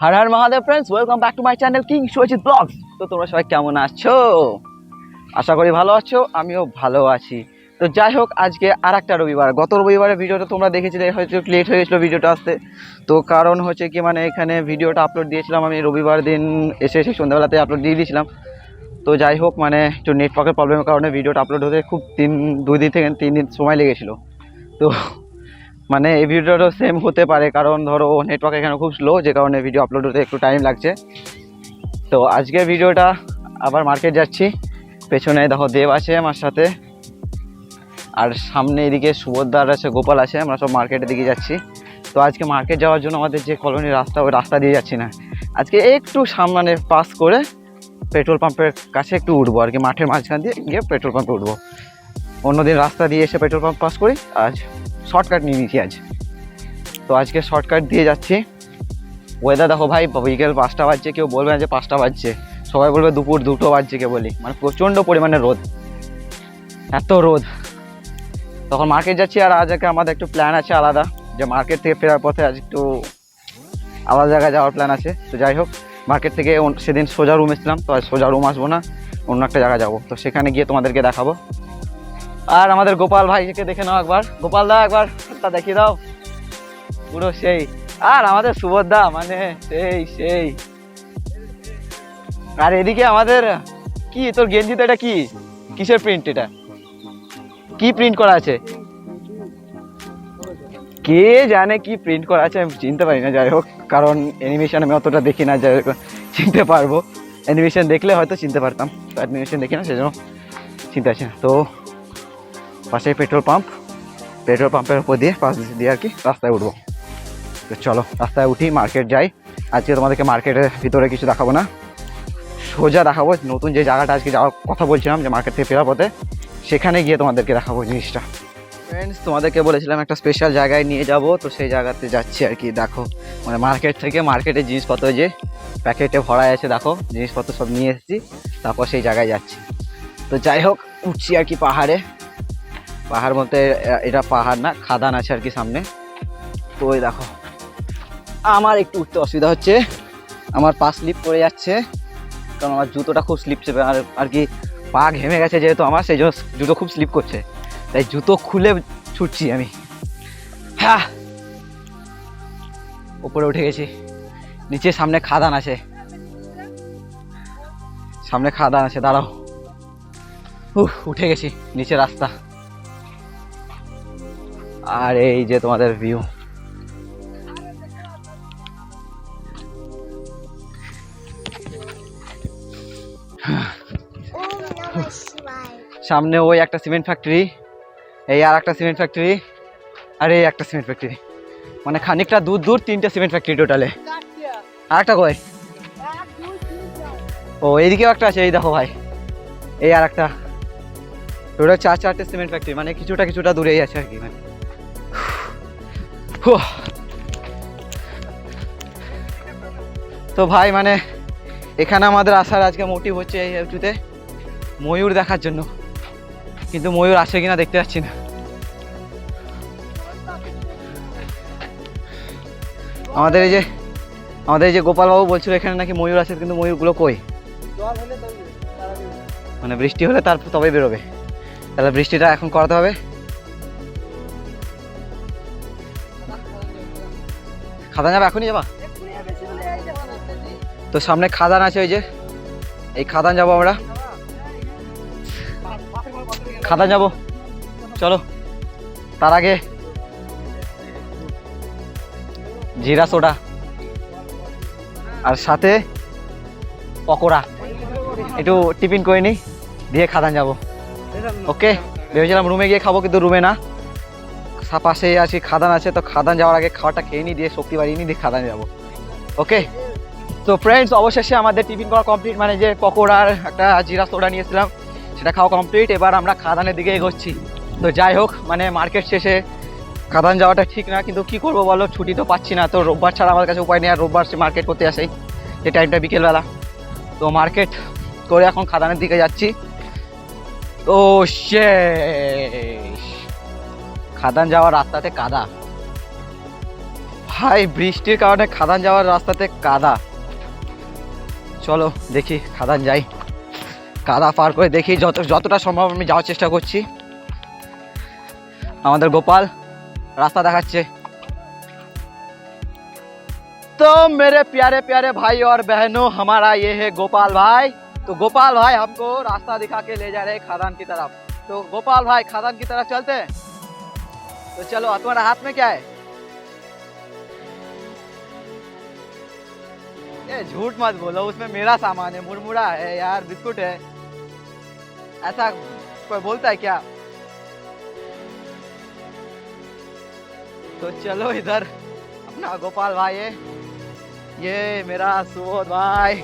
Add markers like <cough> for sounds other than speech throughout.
Her her Mahadev friends welcome back to my channel king Sujit blogs তো তোমরা সবাই কেমন আছো? আশা করি ভালো আছো, আমিও ভালো আছি। তো যাই হোক, আজকে আর একটা রবিবার। গত রবিবারের ভিডিওটা তোমরা দেখেছিলে, হয়তো লেট হয়ে গেছিল ভিডিওটা আসতে। তো কারণ হচ্ছে কি মানে এখানে ভিডিওটা আপলোড দিয়েছিলাম আমি, রবিবার দিন এসে এসে সন্ধ্যাবেলাতে আপলোড দিয়ে দিয়েছিলাম। তো যাই হোক মানে একটু নেটওয়ার্কের প্রবলেমের কারণে ভিডিওটা আপলোড হতে খুব তিন, দুই দিন থেকে তিন দিন সময় লেগেছিলো। তো মানে এই ভিডিওটাও সেম হতে পারে, কারণ ধরো নেটওয়ার্ক এখানে খুব স্লো যে কারণে ভিডিও আপলোড হতে একটু টাইম লাগছে। তো আজকের ভিডিওটা আবার মার্কেট যাচ্ছি। পেছনে দেখো দেব আছে আমার সাথে, আর সামনে এদিকে সুভদ্রার আছে, গোপাল আছে, আমরা সব মার্কেটের দিকে যাচ্ছি। তো আজকে মার্কেট যাওয়ার জন্য আমাদের যে কলোনির রাস্তা, ওই রাস্তা দিয়ে যাচ্ছি না। আজকে একটু সামনে পাস করে পেট্রোল পাম্পের কাছে একটু উঠবো আর কি, মাঠের মাঝখান দিয়ে গিয়ে পেট্রোল পাম্পে উঠবো। অন্যদিন রাস্তা দিয়ে এসে পেট্রোল পাম্প পাস করি, আজ শর্টকাট নিয়ে নিয়েছি আজ। তো আজকে শর্টকাট দিয়ে যাচ্ছি। ওয়েদার দেখো ভাই, বিকেল পাঁচটা বাজছে, কেউ বলবে না যে পাঁচটা বাজছে। সবাই বলবে দুপুর দুটো বাজছে কে বলি মানে প্রচণ্ড পরিমাণে রোদ। এত রোদ। তখন মার্কেট যাচ্ছি আর আজকে আমাদের একটু প্ল্যান আছে আলাদা। যে মার্কেট থেকে ফেরার পথে আজ একটু আলাদা জায়গায় যাওয়ার প্ল্যান আছে। তো যাই হোক মার্কেট থেকে সেদিন সোজা রুম এসেছিলাম। তো আজ সোজা রুম আসব না, অন্য একটা জায়গায় যাব। তো সেখানে গিয়ে তোমাদেরকে দেখাবো। আর আমাদের গোপাল ভাইকে দেখে নাও একবার। গোপাল দা, একবার তা দেখিয়ে দাও। পুরো সেই। আর আমাদের সুভদ্রা মানে সেই সেই। আর এদিকে আমাদের, কি তোর গেঞ্জিতে এটা কি? কিসের প্রিন্ট এটা? কি প্রিন্ট করা আছে? কে জানে কি প্রিন্ট করা আছে, আমি চিনতে পারি না, যাই হোক। কারণ অ্যানিমেশন আমি অতটা দেখি না, যাই হোক, চিনতে পারব। অ্যানিমেশন দেখলে হয়তো চিনতে পারতাম অ্যানিমেশন দেখি না, সেজন্য চিনতে না। তো পাশে পেট্রোল পাম্প। পেট্রোল পাম্পের উপর দিয়ে, পাশ দিয়ে আর কি রাস্তায় উঠবো। তো চলো, রাস্তায় উঠি মার্কেট যাই। আজকে তোমাদেরকে মার্কেটের ভিতরে কিছু দেখাবো না। সোজা দেখাবো, নতুন যে জায়গাটা আজকে যাওয়ার কথা বলছিলাম, যে মার্কেট থেকে ফেরার পথে, সেখানে গিয়ে তোমাদেরকে দেখাবো জিনিসটা। ফ্রেন্ডস তোমাদেরকে বলেছিলাম একটা স্পেশাল জায়গায় নিয়ে যাব, তো সেই জায়গাতে যাচ্ছি আর কি, দেখো। মানে মার্কেট থেকে মার্কেটের জিনিসপত্র যে প্যাকেটে ভরাই আছে, দেখো, জিনিসপত্র সব নিয়ে এসেছি, তারপর সেই জায়গায় যাচ্ছি। তো যাই হোক, উঠছি আর কি পাহাড়ে। পাহাড় বলতে এটা পাহাড় না, খাদান আছে আর কি সামনে। তো ওই দেখো, আমার একটু উঠতে অসুবিধা হচ্ছে। আমার পা স্লিপ করে যাচ্ছে, কারণ আমার জুতোটা খুব স্লিপ চেপে আর আর কি পা ঘেমে গেছে যেহেতু আমার, সেই জন্য জুতো খুব স্লিপ করছে। তাই জুতো খুলে ছুটছি আমি। হ্যাঁ উপরে উঠে গেছি। নিচে সামনে খাদান আছে। সামনে খাদান আছে, দাঁড়াও। উঠে গেছি, নিচে রাস্তা। আর এই যে তোমাদের ভিউ সামনে ওই একটা সিমেন্ট ফ্যাক্টরি এই আর একটা সিমেন্ট ফ্যাক্টরি আর এই একটা সিমেন্ট ফ্যাক্টরি মানে খানিকটা দূর দূর তিনটে সিমেন্ট ফ্যাক্টরি টোটালে আর একটা কয় ও, এইদিকেও একটা আছে, এই দেখো ভাই। এই আর একটা টোটাল চার চারটে সিমেন্ট ফ্যাক্টরি মানে কিছুটা কিছুটা দূরেই আছে আর কি মানে। তো ভাই মানে এখানে আমাদের আসার আজকে মোটিভ হচ্ছে এই উঁচুতে ময়ূর দেখার জন্য। কিন্তু ময়ূর আসে কিনা দেখতে পাচ্ছি না। আমাদের এই যে, আমাদের এই যে গোপালবাবু বলছিল এখানে নাকি ময়ূর আছে, কিন্তু ময়ূরগুলো কই? মানে বৃষ্টি হলে তারপর তবেই বেরোবে। তাহলে বৃষ্টিটা এখন করাতে হবে। খাদান যাবে এখনই যাবা তো সামনে খাদান আছে ওই যে, এই খাদান যাব আমরা। খাদান যাব। চলো, তার আগে জিরা সোডা আর সাথে পকোড়া। একটু টিফিন করে নিই দিয়ে খাদান যাব। ওকে, ভেবেছিলাম রুমে গিয়ে খাব, কিন্তু রুমে না। পাশেই আছি, খাদান আছে, তো খাদান যাওয়ার আগে খাওয়াটা খেয়ে নিই, দিয়ে শক্তি বাড়িয়ে নিই, দিয়ে খাদান যাব। ওকে তো ফ্রেন্ডস অবশেষে আমাদের টিফিন করা কমপ্লিট মানে যে পকোড়ার একটা জিরা সোডা নিয়েছিলাম, সেটা খাওয়া কমপ্লিট এবার আমরা খাদানের দিকে এগোচ্ছি। তো যাই হোক মানে মার্কেট শেষে খাদান যাওয়াটা ঠিক না, কিন্তু কি করব বলো, ছুটি তো পাচ্ছি না, তো রোববার ছাড়া আমার কাছে উপায় নেই, আর রোববার সে মার্কেট করতে আসে যে টাইমটা বিকেলবেলা। তো মার্কেট করে এখন খাদানের দিকে যাচ্ছি। ও শেষ খাদান যাওয়ার রাস্তাতে কাদা ভাই বৃষ্টির কারণে খাদান যাওয়ার রাস্তাতে কাদা চলো দেখি খাদান যাই কাদা পার করে দেখি যত যতটা সম্ভব আমি যাওয়ার চেষ্টা করছি আমাদের গোপাল রাস্তা দেখাচ্ছে तो मेरे प्यारे प्यारे भाई और बहनों हमारा ये है गोपाल भाई तो गोपाल भाई हमको रास्ता दिखा के ले जा रहे हैं खादान की तरफ तो गोपाल भाई खादान की तरफ चलते हैं तो चलो तुम्हारा हाथ में क्या है? झूठ मत बोलो, उसमें मेरा सामान है, मुरमुरा है यार, बिस्कुट है। ऐसा कोई बोलता है क्या? तो चलो इधर, अपना गोपाल भाई है। ये मेरा सुबोध भाई।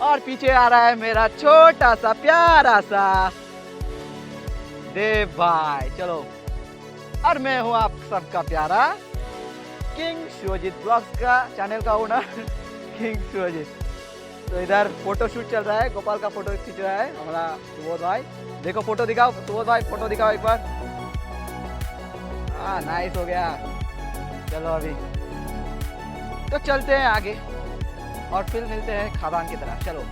और पीछे आ रहा है मेरा छोटा सा, प्यारा सा देव भाई। चलो। और मैं हूं आप सबका प्यारा किंग शिवजीत ब्लॉग्स का चैनल का ओनर किंग शिवजीत तो इधर फोटो शूट चल रहा है गोपाल का फोटो खींच रहा है हमारा सुबोध भाई देखो फोटो दिखाओ सुबोध भाई फोटो दिखाओ एक बार हाँ नाइस हो गया चलो अभी तो चलते हैं आगे और फिर मिलते हैं খাদান की तरफ चलो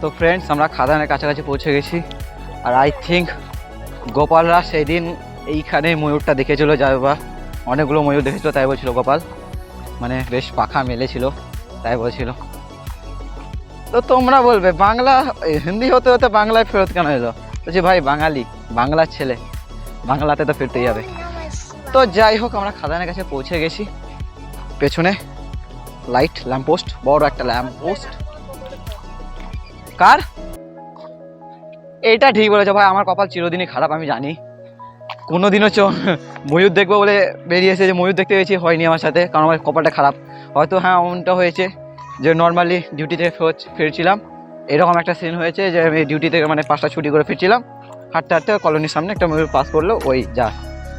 তো ফ্রেন্ডস আমরা খাদানের কাছাকাছি পৌঁছে গেছি আর আই থিঙ্ক গোপালরা সেই দিন এইখানে ময়ূরটা দেখেছিল, যাই বা, অনেকগুলো ময়ূর দেখেছিল, তাই বলছিল গোপাল। মানে বেশ পাখা মেলেছিল, তাই বলছিল। তো তোমরা বলবে, বাংলা হিন্দি হতে হতে বাংলায় ফেরত কেন এলো? বলছি, ভাই, বাঙালি, বাংলার ছেলে, বাংলাতে তো ফিরতেই হবে। তো যাই হোক, আমরা খাদানের কাছে পৌঁছে গেছি। পেছনে লাইট ল্যাম্পপোস্ট বড় একটা ল্যাম্পপোস্ট কার? এটা ঠিক বলেছ, ভাই, আমার কপাল চিরদিনই খারাপ, আমি জানি। কোনোদিনও চ <laughs> ময়ূর দেখব বলে বেরিয়েছে যে ময়ূর দেখতে পেয়েছি হয়নি আমার সাথে কারণ আমার কপালটা খারাপ। হয়তো হ্যাঁ এমনটা হয়েছে যে নর্মালি ডিউটি থেকে ফেরত- ফিরছিলাম। এরকম একটা সিন হয়েছে যে আমি ডিউটি থেকে মানে পাঁচটা ছুটি করে ফিরছিলাম। হাঁটতে হাঁটতে কলোনির সামনে একটা ময়ূর পাস করল ওই যা।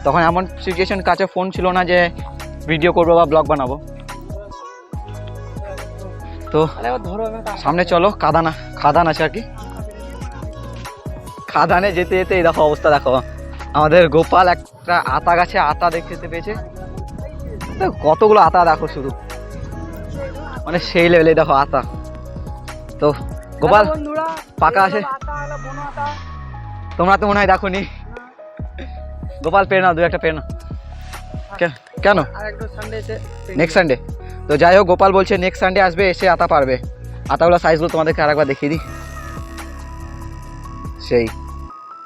তখন এমন সিচুয়েশন কাছে ফোন ছিল না যে ভিডিও করব বা ব্লগ বানাবো। তো সামনে চলো কাদানা খাদান আছে আর কি। খাদানে যেতে যেতে এই দেখো অবস্থা দেখো। আমাদের গোপাল একটা আতা গাছে আতা দেখতে পেয়েছে। তো কতগুলো আতা দেখো শুধু। মানে সেই লেভেলে দেখো আতা। তো গোপাল পাকা আছে? তোমরা তো মনে হয় দেখো নি গোপাল পেয়ে নাও দু একটা পেয়ে নাও। কেন? নেক্সট সানডে তো যাই হোক গোপাল বলছে নেক্সট সানডে আসবে এসে আতা পারবে। আতাগুলো সাইজগুলো তোমাদেরকে আরেকবার দেখিয়ে দিই। সেই।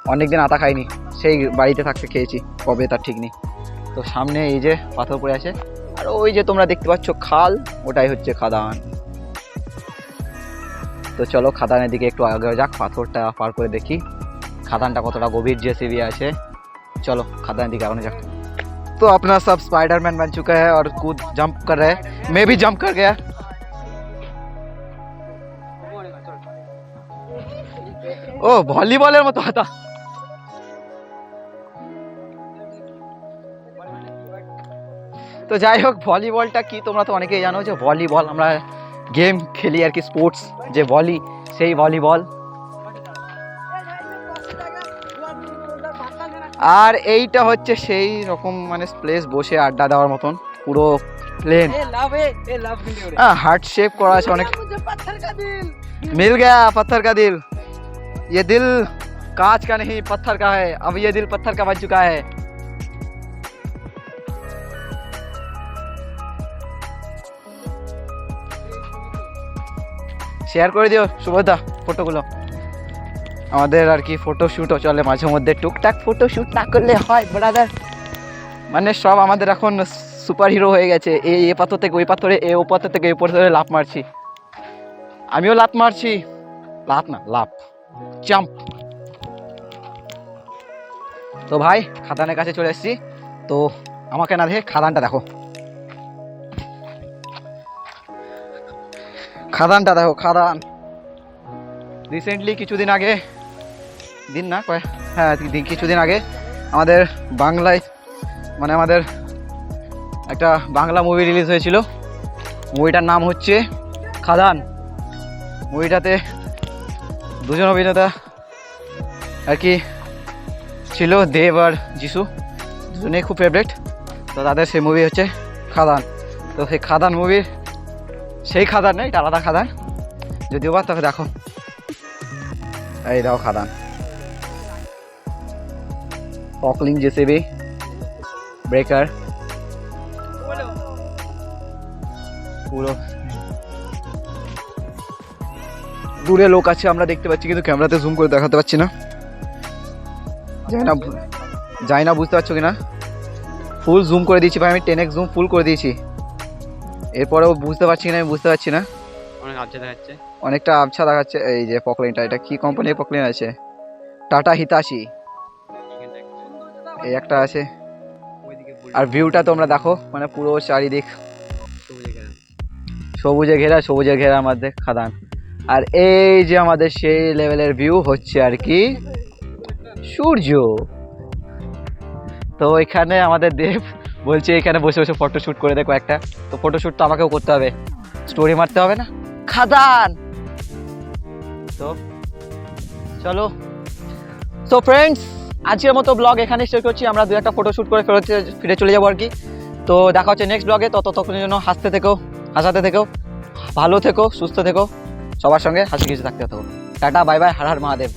অনেক দিন আতা খাইনি সেই বাড়িতে থাকতে খেয়েছি কবে তার ঠিক নেই তো সামনে এই যে পাথর পড়ে আছে আর ওই যে তোমরা দেখতে পাচ্ছ খাল ওটাই হচ্ছে খাদান তো চলো খাদানের দিকে একটু আগে যাক পাথরটা পার করে দেখি খাদানটা কতটা গভীর জেসিবি আছে चलो खदान दिखा जा तो अपना सब स्पाइडरमैन बन चुका है और कूद जंप कर रहा है मैं भी जंप कर गया ও ভলিবলের মতো হাতা তো যাই হোক ভলিবলটা কি তোমরা তো অনেকেই জানো যে ভলিবল আমরা গেম খেলি আর কি স্পোর্টস যে ভলি সেই ভলিবল আর এইটা হচ্ছে সেই রকম মানে প্লেস বসে আড্ডা দেওয়ার মতন পুরো প্লেন হার্ট শেপ করা আছে অনেক मिल गया पत्थर का दिल ये दिल कांच का नहीं पत्थर का है अब ये दिल पत्थर का बन चुका है শেয়ার করে দিও, সুভদ্রা ফটোগুলো আমাদের আর কি ফটো শ্যুটও চলে মাঝে মধ্যে, টুকটাক ফটো শ্যুট না করলে হয় ব্রাদার মানে সব আমাদের এখন সুপার হিরো হয়ে গেছে এই এ পাথর থেকে ওই পাথরে, এ, ও পাথর থেকে এই পাথরে লাফ মারছি। আমিও লাফ মারছি। লাফ না, লাফ। জাম্প তো ভাই, খাদানের কাছে চলে এসেছি। তো আমাকে না দেখে খাদানটা দেখো। খাদানটা দেখো, খাদান। রিসেন্টলি কিছুদিন আগে, দিন না কয়? হ্যাঁ কিছুদিন আগে আমাদের বাংলায় মানে আমাদের একটা বাংলা মুভি রিলিজ হয়েছিল। মুভিটার নাম হচ্ছে খাদান। মুভিটাতে দুজন অভিনেতা আর কি ছিল, দেব আর যিশু দুজনেই খুব ফেভারেট তো তাদের সেই মুভি হচ্ছে খাদান। তো সেই খাদান মুভির সেই খাদান নেই এটা আলাদা খাদান। যদিও বা তবে দেখো। এই দেখো খাদান। পকলিং জেসিবি ব্রেকার পুরো। দূরে লোক আছে, আমরা দেখতে পাচ্ছি, কিন্তু ক্যামেরাতে জুম করে দেখাতে পাচ্ছি না। যাই না যাই না, বুঝতে পারছ কিনা? ফুল জুম করে দিয়েছি ভাই, আমি টেন এক্স জুম ফুল করে দিয়েছি। এরপরেও বুঝতে পারছি না আমি বুঝতে পারছি না। অনেক আবজা দেখাচ্ছে। অনেকটা আবছা দেখাচ্ছে এই যে পকলিনটা এটা কি কোম্পানির পকলিন আছে? টাটা হিতাশি এই একটা আছে। আর ভিউটা তোমরা দেখো মানে পুরো চারিদিক। সবুজে ঘেরা সবুজে ঘেরা আমাদের খাদান। আর এই যে আমাদের সেই লেভেলের ভিউ হচ্ছে আর কি সূর্য। তো এখানে আমাদের দেব বলছে এখানে বসে বসে ফটো শ্যুট করে দেখো একটা। তো ফটো শ্যুট তো আমাকেও করতে হবে। স্টোরি মারতে হবে না? খাদান! তো চলো। সো ফ্রেন্ডস আজকের মতো ব্লগ এখানে শেষ করছি। আমরা দু একটা ফটো শ্যুট করে ফেরত ফিরে চলে যাব আর কি। তো দেখা হচ্ছে নেক্সট ব্লগে তত ততক্ষণের জন্য হাসতে থেকো হাসাতে থেকো ভালো থেকো সুস্থ থেকো। সবার সঙ্গে হাসি খুশি থাকতে থেকো। টাটা বাই বাই হার হার মহাদেব।